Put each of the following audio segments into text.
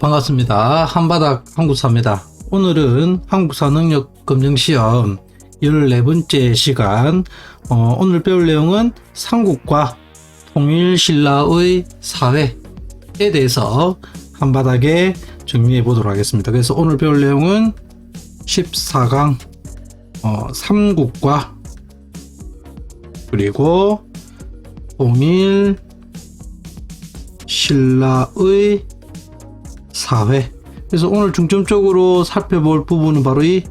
반갑습니다. 한바닥 한국사입니다. 오늘은 한국사 능력 검정 시험 14번째 시간. 어, 오늘 배울 내용은 삼국과 통일신라의 사회에 대해서 한바닥에 정리해 보도록 하겠습니다. 그래서 오늘 배울 내용은 14강 어, 삼국과 그리고 통일 신라의 사회. 그래서 오늘 중점적으로 살펴볼 부분은 바로 이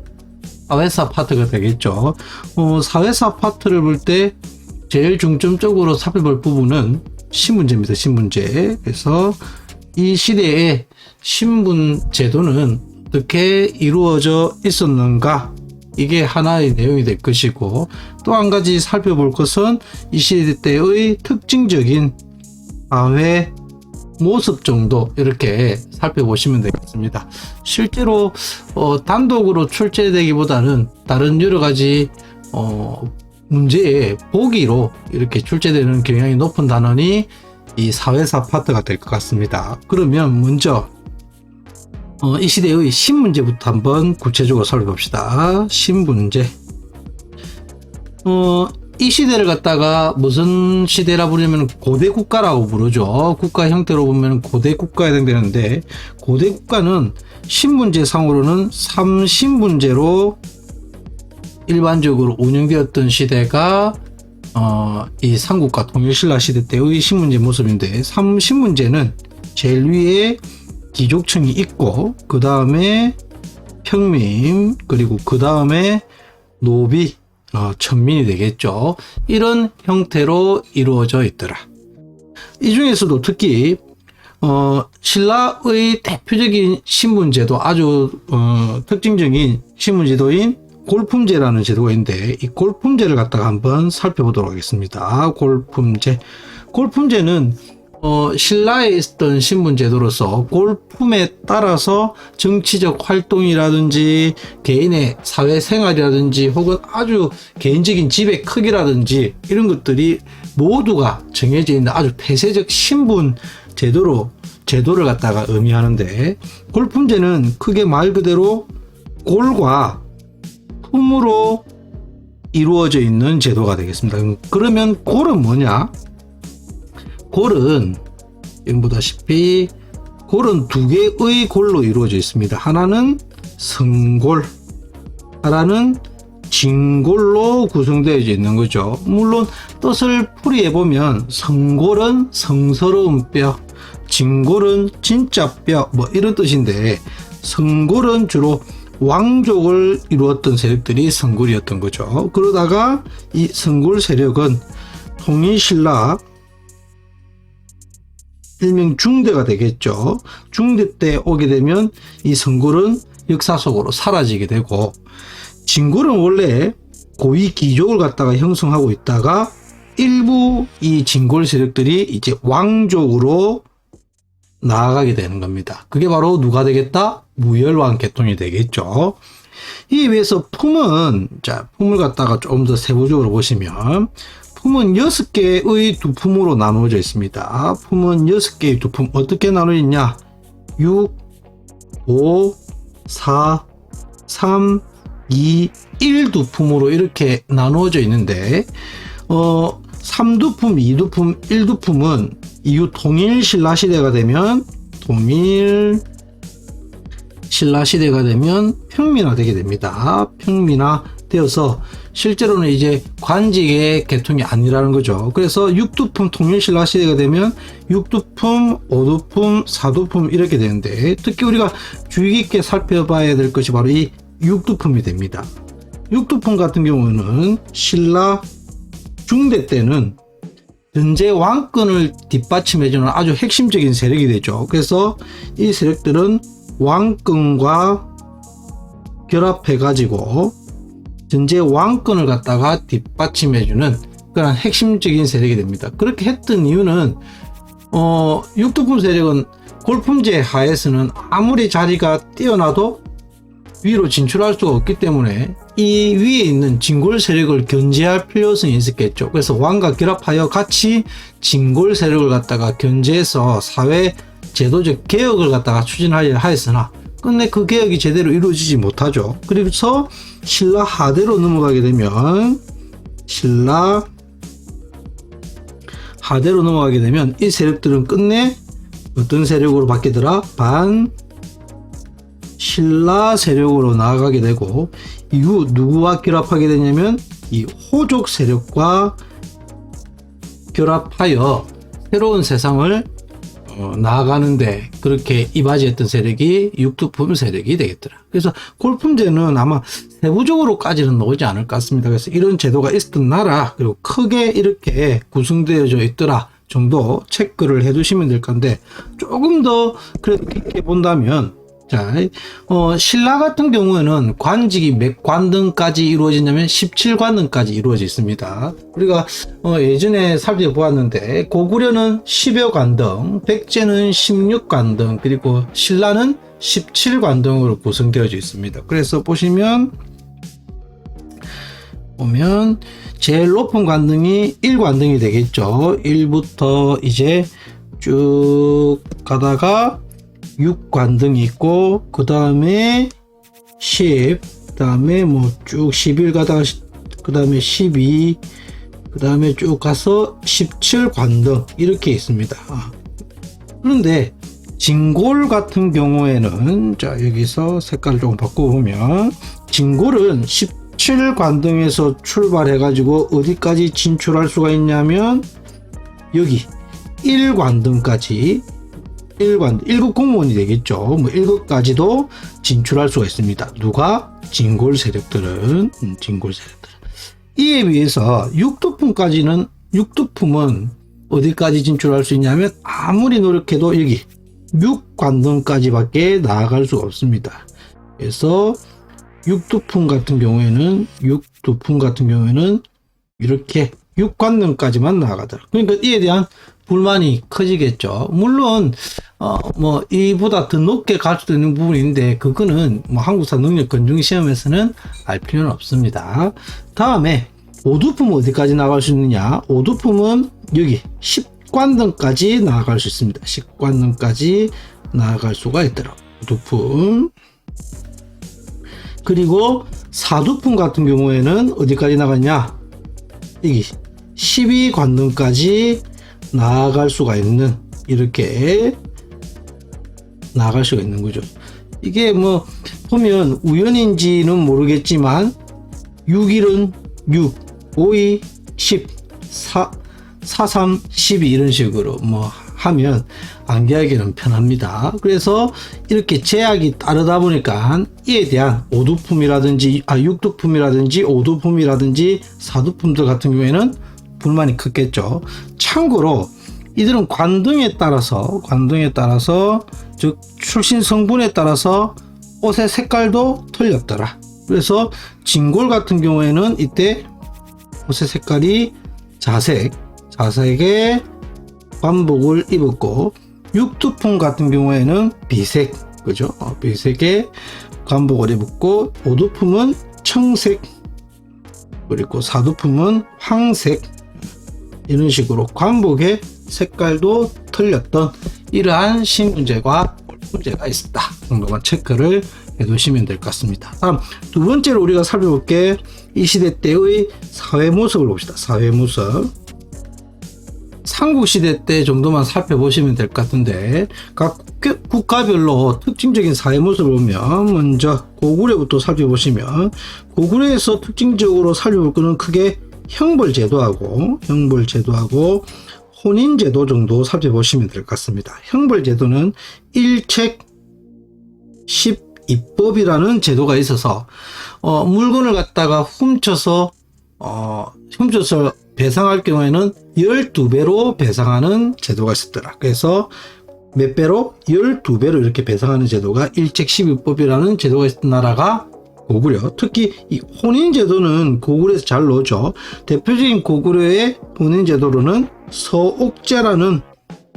사회사 파트가 되겠죠. 어, 사회사 파트를 볼 때 제일 중점적으로 살펴볼 부분은 신분제입니다. 신분제. 그래서 이 시대의 신분 제도는 어떻게 이루어져 있었는가? 이게 하나의 내용이 될 것이고 또 한 가지 살펴볼 것은 이 시대 때의 특징적인 사회 모습 정도 이렇게 살펴보시면 되겠습니다. 실제로 어, 단독으로 출제되기보다는 다른 여러 가지 어, 문제의 보기로 이렇게 출제되는 경향이 높은 단원이 이 사회사 파트가 될 것 같습니다. 그러면 먼저 어, 이 시대의 신문제부터 한번 구체적으로 살펴봅시다. 신분제. 어, 이 시대를 갖다가 무슨 시대라 부르면 고대 국가라고 부르죠. 국가 형태로 보면 고대 국가에 해당되는데 고대 국가는 신분제 상으로는 삼신분제로 일반적으로 운영되었던 시대가 어, 이 삼국과 통일신라 시대 때의 신문제 모습인데 삼신문제는 제일 위에 귀족층이 있고 그 다음에 평민 그리고 그 다음에 노비 어, 천민이 되겠죠. 이런 형태로 이루어져 있더라. 이 중에서도 특히 어, 신라의 대표적인 신분제도 아주 어, 특징적인 신분제도인 골품제라는 제도가 있는데 이 골품제를 갖다가 한번 살펴보도록 하겠습니다. 골품제. 골품제는 어, 신라에 있었던 신분제도로서 골품에 따라서 정치적 활동이라든지 개인의 사회생활이라든지 혹은 아주 개인적인 집의 크기라든지 이런 것들이 모두가 정해져 있는 아주 폐쇄적 신분 제도로 제도를 갖다가 의미하는데 골품제는 크게 말 그대로 골과 품으로 이루어져 있는 제도가 되겠습니다. 그러면 골은 뭐냐? 골은 여기 보다시피 골은 두 개의 골로 이루어져 있습니다. 하나는 성골, 하나는 진골로 구성되어 있는 거죠. 물론 뜻을 풀이해 보면 성골은 성스러운 뼈, 진골은 진짜 뼈, 뭐 이런 뜻인데 성골은 주로 왕족을 이루었던 세력들이 성골이었던 거죠. 그러다가 이 성골 세력은 통일신라 일명 중대가 되겠죠. 중대 때 오게 되면 이 성골은 역사 속으로 사라지게 되고 진골은 원래 고위 귀족을 갖다가 형성하고 있다가 일부 이 진골 세력들이 이제 왕족으로 나아가게 되는 겁니다. 그게 바로 누가 되겠다? 무열왕 계통이 되겠죠. 이에 비해서 품은 자 품을 갖다가 조금 더 세부적으로 보시면 품은 6개의 두 품으로 나누어져 있습니다. 품은 6개의 두 품. 어떻게 나누어 있냐? 6, 5, 4, 3, 2, 1 두 품으로 이렇게 나누어져 있는데, 어, 3두품, 2두품, 1두품은 이후 통일 신라 시대가 되면 통일 신라 시대가 되면 평민화 되게 됩니다. 평민화 되어서 실제로는 이제 관직의 계통이 아니라는 거죠. 그래서 육두품 통일신라 시대가 되면 육두품, 오두품, 사두품 이렇게 되는데 특히 우리가 주의 깊게 살펴봐야 될 것이 바로 이 육두품이 됩니다. 육두품 같은 경우는 신라 중대 때는 현재 왕권을 뒷받침해주는 아주 핵심적인 세력이 되죠. 그래서 이 세력들은 왕권과 결합해가지고 현재 왕권을 갖다가 뒷받침해주는 그런 핵심적인 세력이 됩니다. 그렇게 했던 이유는 어, 육두품 세력은 골품제 하에서는 아무리 자리가 뛰어나도 위로 진출할 수가 없기 때문에 이 위에 있는 진골 세력을 견제할 필요성이 있었겠죠. 그래서 왕과 결합하여 같이 진골 세력을 갖다가 견제해서 사회 제도적 개혁을 갖다가 추진하려 하였으나 끝내 그 개혁이 제대로 이루어지지 못하죠. 그래서 신라 하대로 넘어가게 되면 신라 하대로 넘어가게 되면 이 세력들은 끝내 어떤 세력으로 바뀌더라? 반 신라 세력으로 나아가게 되고 이후 누구와 결합하게 되냐면 이 호족 세력과 결합하여 새로운 세상을 어, 나아가는데 그렇게 이바지했던 세력이 육두품 세력이 되겠더라. 그래서 골품제는 아마 세부적으로까지는 나오지 않을 것 같습니다. 그래서 이런 제도가 있었던 나라 그리고 크게 이렇게 구성되어져 있더라 정도 체크를 해두시면 될 건데 조금 더 그래도 깊게 본다면 자, 어, 신라 같은 경우에는 관직이 몇 관등까지 이루어지냐면 17관등까지 이루어져 있습니다. 우리가 어, 예전에 살펴보았는데 고구려는 10여 관등, 백제는 16관등, 그리고 신라는 17관등으로 구성되어져 있습니다. 그래서 보시면 보면 제일 높은 관등이 1관등이 되겠죠. 1부터 이제 쭉 가다가 6관등이 있고 그 다음에 10, 그 다음에 뭐 쭉 11 가다가 그 다음에 12, 그 다음에 쭉 가서 17관등 이렇게 있습니다. 아. 그런데 진골 같은 경우에는 자 여기서 색깔을 조금 바꿔보면 진골은 17관등에서 출발해 가지고 어디까지 진출할 수가 있냐면 여기 1관등까지 1관 1급 공무원이 되겠죠. 뭐 1급까지도 진출할 수가 있습니다. 누가 진골 세력들은 음, 진골 세력들. 이에 비해서 육두품까지는 육두품은 어디까지 진출할 수 있냐면 아무리 노력해도 여기 6관등까지밖에 나아갈 수가 없습니다. 그래서 육두품 같은 경우에는 육두품 같은 경우에는 이렇게 6관등까지만 나아가더라. 그러니까 이에 대한 불만이 커지겠죠. 물론 어 뭐 이보다 더 높게 갈 수도 있는 부분인데 그거는 뭐 한국사 능력 검증 시험에서는 알 필요는 없습니다. 다음에 오두품 어디까지 나갈 수 있느냐? 오두품은 여기 10관등까지 나아갈 수 있습니다. 10관등까지 나아갈 수가 있더라. 오두품. 그리고 사두품 같은 경우에는 어디까지 나갔냐? 여기 12관등까지 나아갈 수가 있는 이렇게 나아갈 수가 있는 거죠. 이게 뭐 보면 우연인지는 모르겠지만 6일은 6, 5이 10, 4, 4, 3, 12 이런 식으로 뭐 하면 암기하기는 편합니다. 그래서 이렇게 제약이 따르다 보니까 이에 대한 오두품이라든지 아 육두품이라든지 오두품이라든지 사두품들 같은 경우에는 불만이 컸겠죠. 참고로 이들은 관등에 따라서 관등에 따라서 즉 출신 성분에 따라서 옷의 색깔도 틀렸더라. 그래서 진골 같은 경우에는 이때 옷의 색깔이 자색, 자색의 관복을 입었고 육두품 같은 경우에는 비색, 그죠? 어, 비색의 관복을 입었고 오두품은 청색, 그리고 사두품은 황색 이런 식으로 관복의 색깔도 틀렸던 이러한 신문제과 문제가 있었다 정도만 체크를 해두시면 될 것 같습니다. 다음 두 번째로 우리가 살펴볼 게 이 시대 때의 사회 모습을 봅시다. 사회 모습. 삼국시대 때 정도만 살펴보시면 될 것 같은데 각 국가별로 특징적인 사회 모습을 보면 먼저 고구려부터 살펴보시면 고구려에서 특징적으로 살펴볼 거는 크게 형벌 제도하고 형벌 제도하고 혼인제도 정도 살펴보시면 될 것 같습니다. 형벌제도는 일책 10입법이라는 제도가 있어서 어, 물건을 갖다가 훔쳐서 어, 훔쳐서 배상할 경우에는 12배로 배상하는 제도가 있었더라. 그래서 몇 배로? 12배로 이렇게 배상하는 제도가 일책 12법이라는 제도가 있었던 나라가 고구려. 특히 이 혼인 제도는 고구려에서 잘 나오죠. 대표적인 고구려의 혼인 제도로는 서옥제라는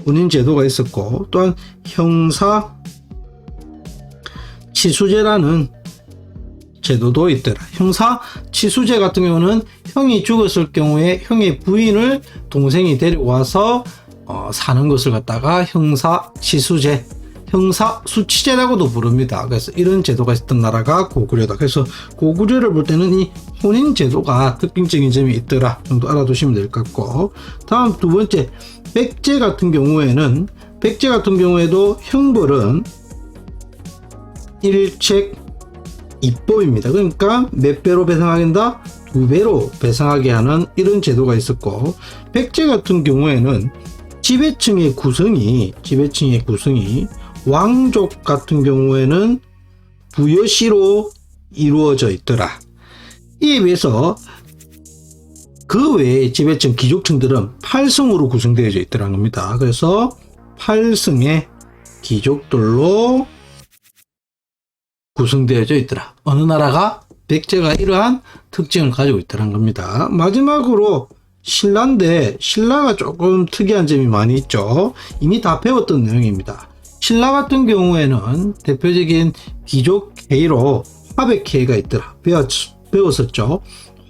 혼인 제도가 있었고, 또한 형사 치수제라는 제도도 있더라. 형사 치수제 같은 경우는 형이 죽었을 경우에 형의 부인을 동생이 데리고 와서 어, 사는 것을 갖다가 형사 시수제, 형사 수치제라고도 부릅니다. 그래서 이런 제도가 있었던 나라가 고구려다. 그래서 고구려를 볼 때는 이 혼인 제도가 특징적인 점이 있더라 정도 알아두시면 될 것 같고 다음 두 번째 백제 같은 경우에는 백제 같은 경우에도 형벌은 일책 입법입니다. 그러니까 몇 배로 배상하게 한다? 두 배로 배상하게 하는 이런 제도가 있었고 백제 같은 경우에는 지배층의 구성이 지배층의 구성이 왕족 같은 경우에는 부여시로 이루어져 있더라. 이에 비해서 그 외에 지배층 귀족층들은 8성으로 구성되어 있더라는 겁니다. 그래서 8성의 귀족들로 구성되어져 있더라. 어느 나라가 백제가 이러한 특징을 가지고 있다는 겁니다. 마지막으로 신라인데 신라가 조금 특이한 점이 많이 있죠. 이미 다 배웠던 내용입니다. 신라 같은 경우에는 대표적인 귀족 K로 화백 K가 있더라. 배웠, 배웠었죠.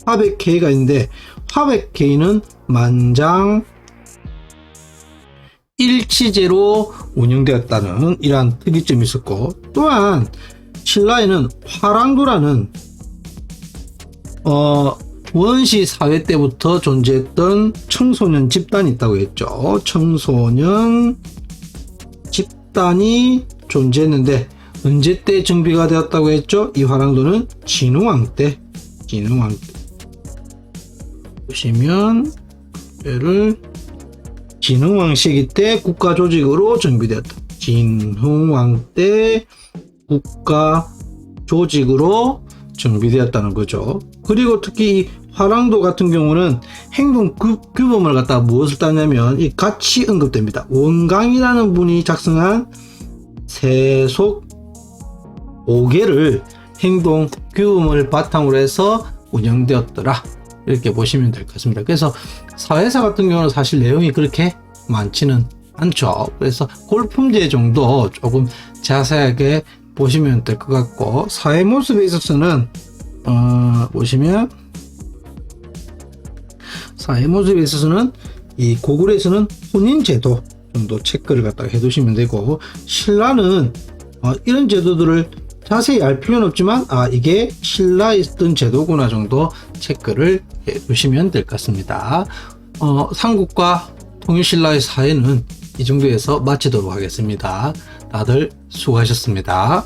화백 K가 있는데 화백 K는 만장 일치제로 운영되었다는 이러한 특이점이 있었고 또한 신라에는 화랑도라는 어, 원시 사회 때부터 존재했던 청소년 집단이 있다고 했죠. 청소년 집단이 존재했는데 언제 때 정비가 되었다고 했죠? 이 화랑도는 진흥왕 때, 진흥왕 때. 보시면 얘를 진흥왕 시기 때 국가 조직으로 정비되었다. 진흥왕 때 국가 조직으로 정비되었다는 거죠. 그리고 특히 이 화랑도 같은 경우는 행동 규, 규범을 갖다가 무엇을 따냐면 이 같이 언급됩니다. 원강이라는 분이 작성한 세속 5개를 행동 규범을 바탕으로 해서 운영되었더라. 이렇게 보시면 될 것 같습니다. 그래서 사회사 같은 경우는 사실 내용이 그렇게 많지는 않죠. 그래서 골품제 정도 조금 자세하게 보시면 될 것 같고 사회 모습에 있어서는 어, 보시면 사회 모습에 있어서는 이 고구려에서는 혼인 제도 정도 체크를 갖다가 해두시면 되고 신라는 어, 이런 제도들을 자세히 알 필요는 없지만 아 이게 신라에 있던 제도구나 정도 체크를 해두시면 될 것 같습니다. 어, 삼국과 통일신라의 사회는 이 정도에서 마치도록 하겠습니다. 다들 수고하셨습니다.